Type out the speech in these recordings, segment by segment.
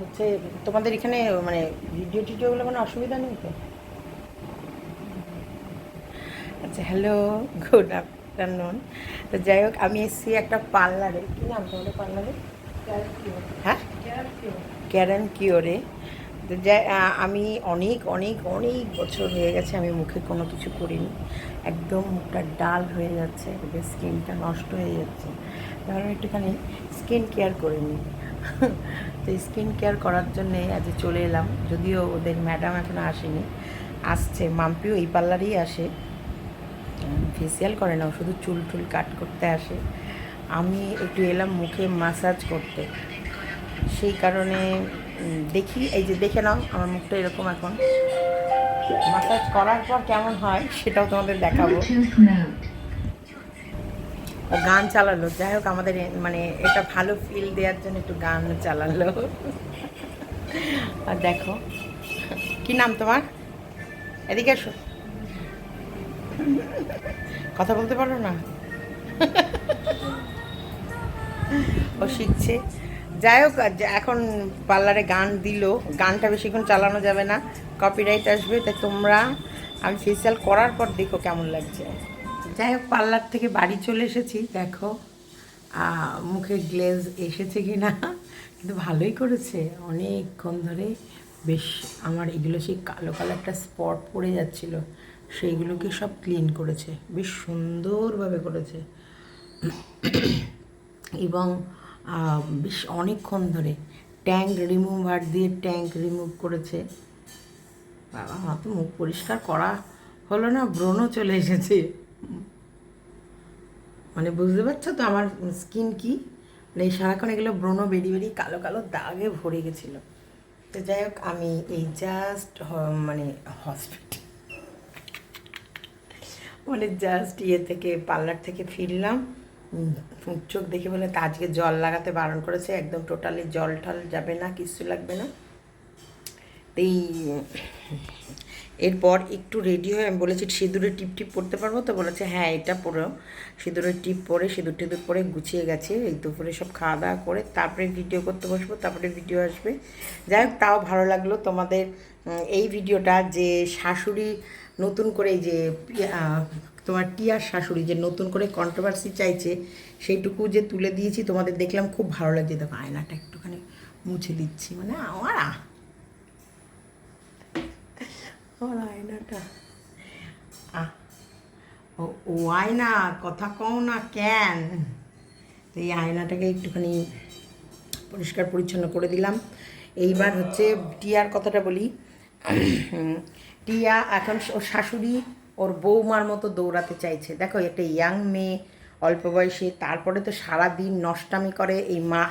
হচ্ছে, তোমাদের এখানে মানে ভিডিও টিডিওগুলো কোনো অসুবিধা নেই তো? আচ্ছা হ্যালো গুড আফটারনুন তো যাই হোক, আমি এসেছি একটা পার্লারে। কী নাম তোমাদের পার্লারে? হ্যাঁ? ক্যারেন কিওরে তো যাই আমি অনেক অনেক অনেক বছর হয়ে গেছে আমি মুখে কোনো কিছু করিনি। একদম মুখটা ডাল হয়ে যাচ্ছে স্কিনটা নষ্ট হয়ে যাচ্ছে। ধরো একটুখানি স্কিন কেয়ার করে নিই। তো স্কিন কেয়ার করার জন্যে আজ চলে এলাম। যদিও ওদের ম্যাডাম এখনও আসেনি। আসছে। মাম্পিও এই পার্লারেই আসে। ফেসিয়াল করে না শুধু চুল টুল কাট করতে আসে। আমি একটু এলাম মুখে মাসাজ করতে। সেই কারণে দেখি, এই যে দেখে নাও, আমার মুখটা এরকম এখন। মাসাজ করার পর কেমন হয়, সেটাও তোমাদের দেখাবো. গান চালালো। যাই হোক, আমাদের মানে এটা ভালো ফিল দেওয়ার জন্য একটু গান চালালো। আর দেখো, কি নাম তোমার? এদিকে এসো। কথা বলতে পারো না? ও শিখছে। যাই হোক এখন পার্লারে গান দিল। গানটা বেশিক্ষণ চালানো যাবে না। কপিরাইট আসবে, তাই তোমরা, আমি ফেসিয়াল করার পর দেখো কেমন লাগছে। যাই হোক, পার্লার থেকে বাড়ি চলে এসেছি, দেখো। মুখে গ্লেজ এসেছে কি না কিন্তু ভালোই করেছে। অনেকক্ষণ ধরে বেশ আমার এগুলো সেই কালো কালো একটা স্পট পড়ে যাচ্ছিল, সেইগুলোকে সব ক্লিন করেছে। বেশ সুন্দরভাবে করেছে। এবং বেশ অনেকক্ষণ ধরে ট্যাঙ্ক রিমুভার দিয়ে ট্যাঙ্ক রিমুভ করেছে। বাবা, আমার তো মুখ পরিষ্কার করা হলো না, ব্রণও চলে এসেছে। মানে বুঝতে পারছ তো আমার স্কিন কি? মানে এই সারাক্ষণ এগুলো ব্রণ বেরিয়ে বেরিয়ে কালো কালো দাগে ভরে গেছিল। তো যাই হোক, আমি এই জাস্ট মানে হসপিটাল মানে জাস্ট ইয়ে থেকে পার্লার থেকে ফিরলাম। চোখ দেখে বলে, তা আজকে জল লাগাতে বারণ করেছে, একদম টোটালি জল টল যাবে না কিচ্ছু লাগবে না। এই এরপর একটু রেডি হয়ে আমি বলেছি সিঁদুরের টিপ টিপ পরতে পারব তো বলেছে হ্যাঁ এটা পরেও সিঁদুরের টিপ পরে, সিঁদুর টিঁদুর পরে গুছিয়ে গেছে, এই দুপুরে সব খাওয়া দাওয়া করে তারপরে ভিডিও করতে বসবো, তারপরে ভিডিও আসবে। যাই হোক, তাও ভালো লাগল তোমাদের এই ভিডিওটা যে শাশুড়ি নতুন করে যে তোমার টিয়ার শাশুড়ি যে নতুন করে কন্ট্রোভার্সি চাইছে, সেইটুকু যে তুলে দিয়েছি তোমাদের দেখলাম খুব ভালো লাগছে। দেখো, আয়নাটা একটুখানি মুছে দিচ্ছি মানে আমার আ- আমার ও আয়না, কথা কও না কেন? তো এই আয়নাটাকে একটুখানি পরিষ্কার পরিচ্ছন্ন করে দিলাম। এইবার হচ্ছে টিয়ার কথাটা বলি। টিয়া এখন ওর শাশুড়ি ওর বৌমার মতো দৌড়াতে চাইছে। দেখো, একটা ইয়াং মেয়ে, অল্প বয়সে, তারপরে তো সারা দিন নষ্টামি করে এই মা,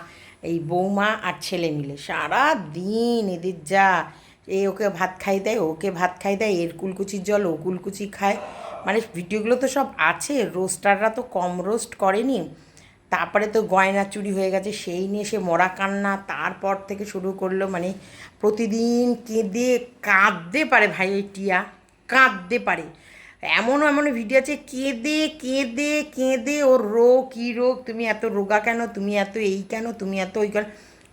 এই বৌমা আর ছেলে মিলে। সারা দিন এদের যা এ ওকে ভাত খাই দেয়, ওকে ভাত খাই দেয়, এর কুলকুচির জল, ও কুলকুচি খায়। মানে ভিডিওগুলো তো সব আছে, রোস্টাররা তো কম রোস্ট করেনি। তারপরে তো গয়না চুরি হয়ে গেছে, সেই নিয়ে সে মরা কান্না, তারপর থেকে শুরু করল মানে প্রতিদিন কেঁদে কাঁদতে পারে ভাই ওই টিয়া, কাঁদতে পারে। এমনও এমন ভিডিও আছে, কেঁদে কেঁদে কেঁদে, ও রোগ, কী রোগ, তুমি এত রোগা কেন, তুমি এত এই কেন, তুমি এত ওই কেন।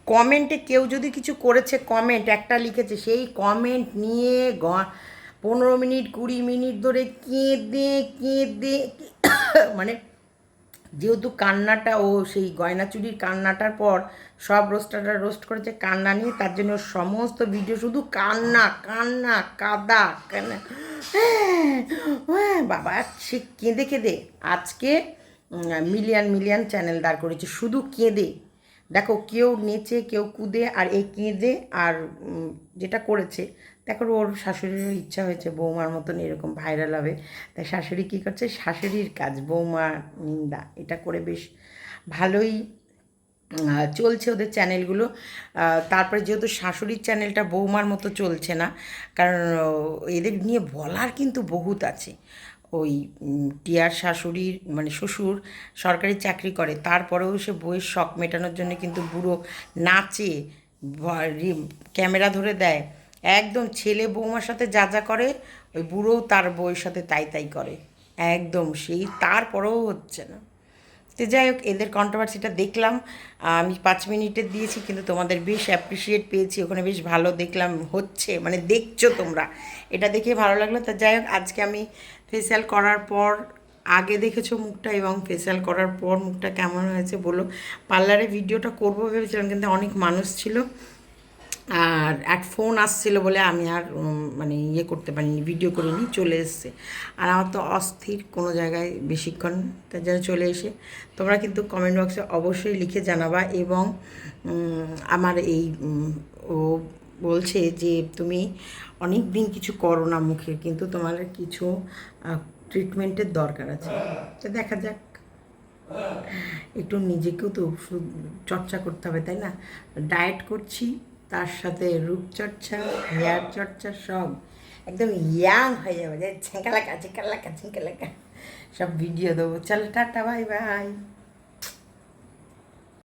কমেন্টে কেউ যদি কিছু করেছে কমেন্ট একটা লিখেছে সেই কমেন্ট নিয়ে গ পনেরো মিনিট কুড়ি মিনিট ধরে কেঁদে কেঁদে মানে যেহেতু কান্নাটা ও সেই গয়না চুরির কান্নাটার পর সব রোস্টাররা রোস্ট করেছে কান্না নিয়ে তার জন্য সমস্ত ভিডিও শুধু কান্না কান্না কাদা কান্না। হ্যাঁ, বাবা সে কেঁদে কেঁদে আজকে মিলিয়ন মিলিয়ন চ্যানেল দাঁড় করেছে শুধু কেঁদে। দেখো কেউ নেচে, কেউ কুদে আর এই কেঁদে আর যেটা করেছে, দেখো ওর শাশুড়িরও ইচ্ছা হয়েছে বৌমার মতন এরকম ভাইরাল হবে। তাই শাশুড়ি কী করছে? শাশুড়ির কাজ, বৌমা নিন্দা, এটা করে বেশ ভালোই চলছে ওদের চ্যানেলগুলো তারপরে যেহেতু শাশুড়ির চ্যানেলটা বৌমার মতো চলছে না, কারণ এদের নিয়ে বলার কিন্তু বহুত আছে। ওই টিয়ার শাশুড়ির মানে শ্বশুর সরকারি চাকরি করে, তারপরেও সে বইয়ের শখ মেটানোর জন্য কিন্তু বুড়ো নাচে ক্যামেরা ধরে দেয়। একদম ছেলে বৌমার সাথে যা যা করে, ওই বুড়োও তার বউয়ের সাথে তাই তাই করে। একদম সেই, তারপরেও হচ্ছে না। তো যাই হোক, এদের কন্ট্রোভার্সিটা দেখলাম। আমি পাঁচ মিনিটের দিয়েছি, কিন্তু তোমাদের বেশ অ্যাপ্রিসিয়েট পেয়েছি। ওখানে বেশ ভালো দেখলাম, হচ্ছে মানে দেখছ তোমরা। এটা দেখে ভালো লাগল। তা যাই হোক, আজকে আমি ফেসিয়াল করার পর, আগে দেখেছ মুখটা এবং ফেসিয়াল করার পর মুখটা কেমন হয়েছে বলো। পার্লারে ভিডিওটা করব ভেবেছিলাম, কিন্তু অনেক মানুষ ছিল। আর এক ফোন আসছিল বলে আমি আর মানে ইয়ে করতে পারিনি ভিডিও করিনি, চলে এসছে। আর আমার তো অস্থির কোনো জায়গায় বেশিক্ষণ তার চলে এসে। তোমরা কিন্তু কমেন্ট বক্সে অবশ্যই লিখে জানাবা এবং আমার এই ও বলছে যে তুমি অনেক দিন কিছু করো না মুখে, কিন্তু তোমার কিছু ট্রিটমেন্টের দরকার আছে। তো দেখা যাক। একটু নিজেকেও তো চর্চা করতে হবে, তাই না? ডায়েট করছি। তার সাথে রূপচর্চা হেয়ার চর্চা সব একদম ইয়াং হয়ে যাবে। যে ছেঁকালাকা ছেঁকালাকা ছেঁকালাকা সব ভিডিও দেবো। চলো, টাটা, বাই বাই।